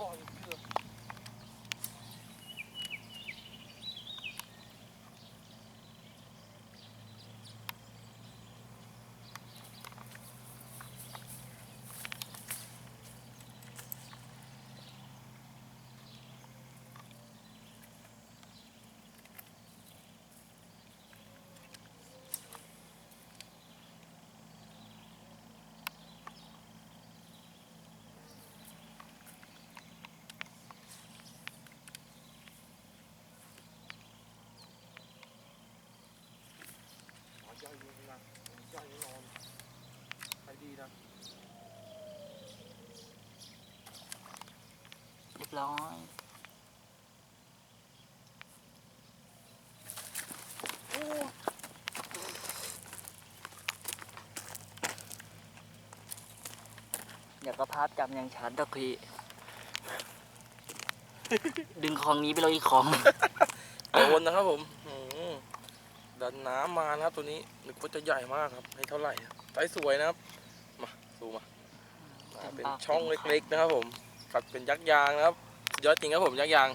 Lord. บร้อยเดี๋ยวก็ภาพจำยังชัดดอกพี่ดึงของนี้ไปเลยอีกของ โดนนะครับผมอืมดันน้ำมานะครับตัวนี้นึกว่าจะใหญ่มากครับไม่เท่าไหร่ไซส์สวยนะครับ มา ดูมามาเป็นช่องเล็กๆนะครับผม กัดเป็นยักษ์ยางนะครับยอดจริงครับผมยักษ์ยาง